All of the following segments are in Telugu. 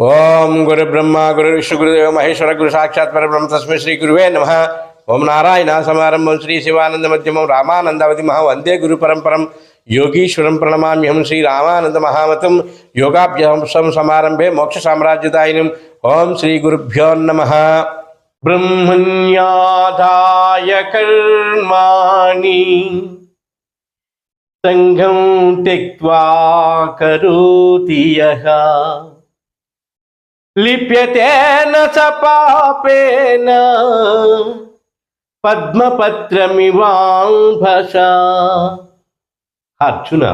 ఓం గురు బ్రహ్మ గురు విష్ణు గురుదేవ మహేశ్వర గురు సాక్షాత్ పరబ్రహ్మ తస్మై శ్రీ గురువే నమ. ఓం నారాయణ సమారంభం శ్రీ శివానంద మధ్యమం రామానందవతి మహా వందే గురు పరంపరం. యోగీశ్వరం ప్రణమామ్యహం శ్రీ రామానంద మహామతం. యోగాభ్యాసం సమారంభే మోక్ష సామ్రాజ్యదాయినం. ఓం శ్రీ గురుభ్యో నమ. బ్రహ్మణ్యాదాయ కర్మాణి సంఘం త్యక్వా కరోతి యహ. లిప్యతేన చ పాపేన పద్మపత్రమివాంభష అర్జున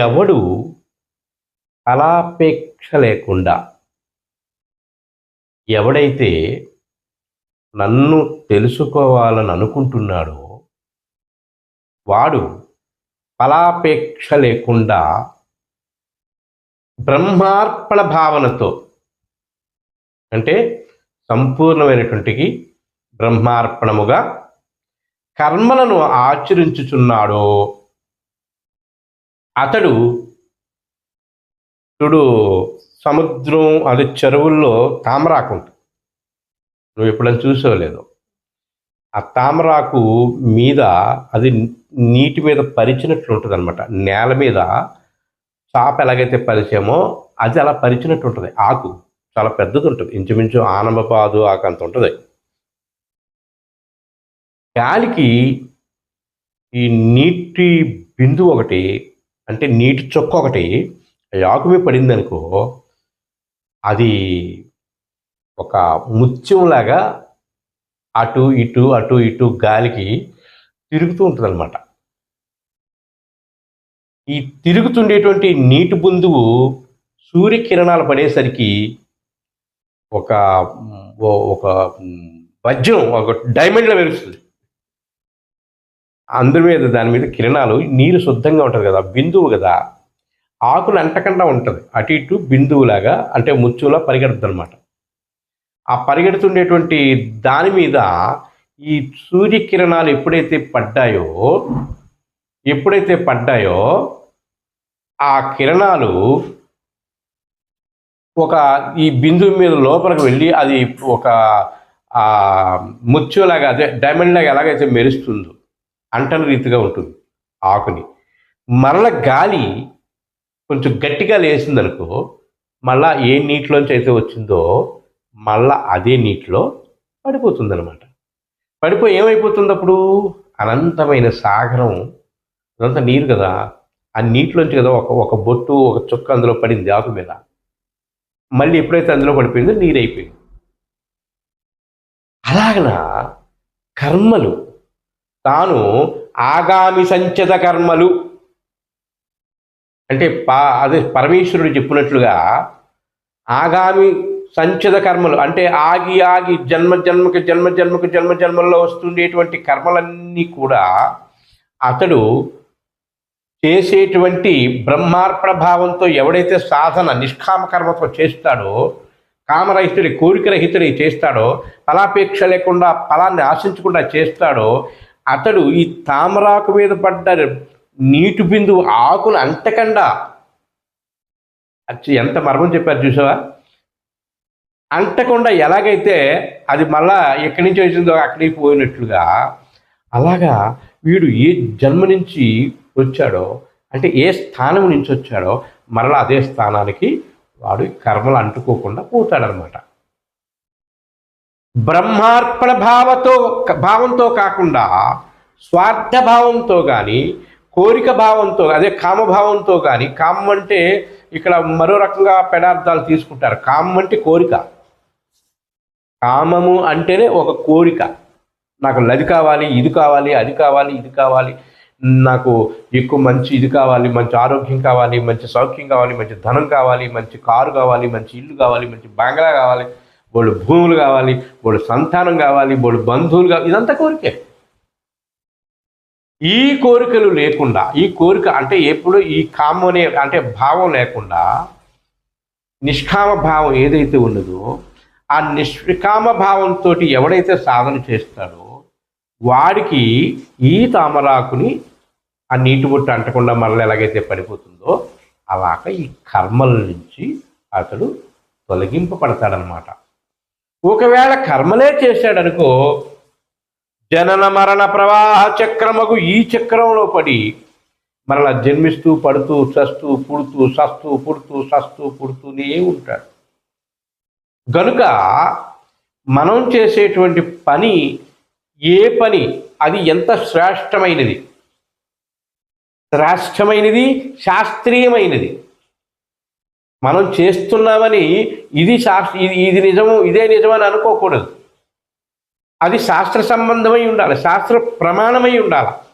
ఎవడు అలాపేక్ష లేకుండా ఎవడైతే నన్ను తెలుసుకోవాలని అనుకుంటున్నాడో వాడు ఫలాపేక్ష లేకుండా బ్రహ్మార్పణ భావనతో అంటే సంపూర్ణమైనటువంటికి బ్రహ్మార్పణముగా కర్మలను ఆచరించుచున్నాడో అతడు చూడు సముద్రం అది చెరువుల్లో తామరాకు ఉంటుంది. నువ్వు ఎప్పుడైనా చూసోలేదు ఆ తామరాకు మీద అది నీటి మీద పరిచినట్లు ఉంటుంది అనమాట నేల మీద చాప ఎలాగైతే పరిచామో అది అలా పరిచినట్టు ఉంటుంది. ఆకు. చాలా పెద్దది ఉంటుంది. ఇంచుమించు ఆనంబపాదు ఆకంత ఉంటుంది. గాలికి ఈ నీటి బిందు ఒకటి అంటే నీటి చొక్క ఒకటి ఆ ఆకు పడింది అనుకో అది ఒక ముత్యంలాగా అటు ఇటు అటు ఇటు గాలికి తిరుగుతూ ఉంటుంది అనమాట ఈ తిరుగుతుండేటువంటి నీటి బిందువు సూర్యకిరణాలు పడేసరికి ఒక ఒక వజ్రం ఒక డైమండ్లో మెరుస్తుంది. అందరి మీద దాని మీద కిరణాలు నీరు శుద్ధంగా ఉంటుంది కదా బిందువు కదా ఆకులు అంటకుండా ఉంటుంది. అటు ఇటు బిందువులాగా అంటే ముచ్చులా పరిగెడుతుంది అనమాట ఆ పరిగెడుతుండేటువంటి దాని మీద ఈ సూర్యకిరణాలు ఎప్పుడైతే పడ్డాయో ఎప్పుడైతే పడ్డాయో ఆ కిరణాలు ఒక ఈ బిందువు మీద లోపలికి వెళ్ళి అది ఒక ఆ ముత్యంలాగా అదే డైమండ్ లాగా ఎలాగైతే మెరుస్తుందో అంటన రీతిగా ఉంటుంది ఆకుని. మరల గాలి కొంచెం గట్టిగా లేసింది అనుకో మళ్ళా ఏ నీటిలోంచి అయితే వచ్చిందో మళ్ళా అదే నీటిలో పడిపోతుంది అనమాట పడిపోయి ఏమైపోతుంది అప్పుడు? అనంతమైన సాగరం అదంతా నీరు కదా ఆ నీటిలోంచి కదా ఒక ఒక బొట్టు ఒక చుక్క అందులో పడింది ఆకు మీద. మళ్ళీ ఎప్పుడైతే అందులో పడిపోయిందో నీరు అయిపోయింది అలాగన? కర్మలు. తాను ఆగామి సంచత కర్మలు. అంటే పా అదే పరమేశ్వరుడు చెప్పినట్లుగా ఆగామి సంచిత కర్మలు అంటే ఆగి ఆగి జన్మ జన్మకి జన్మ జన్మకి జన్మ జన్మల్లో వస్తుండేటువంటి కర్మలన్నీ కూడా అతడు చేసేటువంటి బ్రహ్మార్పణ భావంతో ఎవడైతే సాధన నిష్కామ కర్మతో చేస్తాడో కామరహితుడి కోరికరహితుడి చేస్తాడో ఫలాపేక్ష లేకుండా ఫలాన్ని ఆశించకుండా చేస్తాడో అతడు ఈ తామరాకు మీద పడ్డ నీటి బిందువు ఆకులు అంటకుండా. అచ్చి ఎంత మర్మం చెప్పారు చూసావా? అంటకుండా ఎలాగైతే అది మళ్ళా ఎక్కడి నుంచి వచ్చిందో అక్కడికి పోయినట్లుగా అలాగా వీడు ఏ జన్మ నుంచి వచ్చాడో అంటే ఏ స్థానం నుంచి వచ్చాడో మరలా అదే స్థానానికి వాడు కర్మలు అంటుకోకుండా పోతాడనమాట. బ్రహ్మార్పణ భావతో భావంతో కాకుండా స్వార్థ భావంతో కానీ కోరిక భావంతో అదే కామభావంతో కానీ కామం అంటే ఇక్కడ మరో రకంగా పదార్థాలు తీసుకుంటారు. కామం అంటే కోరిక. కామము అంటేనే ఒక కోరిక. నాకు అది కావాలి ఇది కావాలి అది కావాలి ఇది కావాలి నాకు ఎక్కువ మంచి ఇది కావాలి మంచి ఆరోగ్యం కావాలి మంచి సౌఖ్యం కావాలి మంచి ధనం కావాలి మంచి కారు కావాలి మంచి ఇల్లు కావాలి మంచి బంగ్లా కావాలి బోళ్ళు భూములు కావాలి బోళ్ళు సంతానం కావాలి బోళ్ళు బంధువులు కావాలి ఇదంతా కోరికే. ఈ కోరికలు లేకుండా ఈ కోరిక అంటే ఎప్పుడు ఈ కామం అనే అంటే భావం లేకుండా నిష్కామ భావం ఏదైతే ఉన్నదో ఆ నిష్కామ భావంతో ఎవడైతే సాధన చేస్తాడో వాడికి ఈ తామరాకుని ఆ నీటి బుట్ట అంటకుండా మరల ఎలాగైతే పడిపోతుందో అలాగ ఈ కర్మల నుంచి అతడు తొలగింపబడతాడనమాట. ఒకవేళ కర్మలే చేశాడనుకో జనన మరణ ప్రవాహ చక్రమగు ఈ చక్రంలో పడి మరలా జన్మిస్తూ పడుతూ చస్తూ పుడుతూ సస్తూ పుడుతూ సస్తూ పుడుతూనే ఉంటాడు. గనుక మనం చేసేటువంటి పని ఏ పని అది ఎంత శ్రేష్టమైనది? శ్రేష్టమైనది శాస్త్రీయమైనది. మనం చేస్తున్నామని ఇది శాస్త్ర ఇది ఇది నిజము ఇదే నిజమని అనుకోకూడదు. అది శాస్త్ర సంబంధమై ఉండాలి శాస్త్ర ప్రమాణమై ఉండాలి.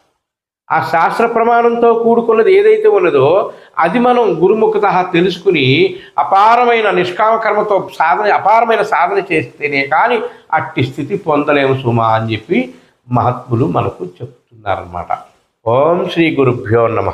ఆ శాస్త్ర ప్రమాణంతో కూడుకున్నది ఏదైతే ఉన్నదో అది మనం గురుముఖత తెలుసుకుని అపారమైన నిష్కామ కర్మతో సాధన అపారమైన సాధన చేస్తేనే కానీ అట్టి స్థితి పొందలేము సుమా అని చెప్పి మహాత్ములు మనకు చెప్తున్నారన్నమాట. ఓం శ్రీ గురుభ్యో నమ.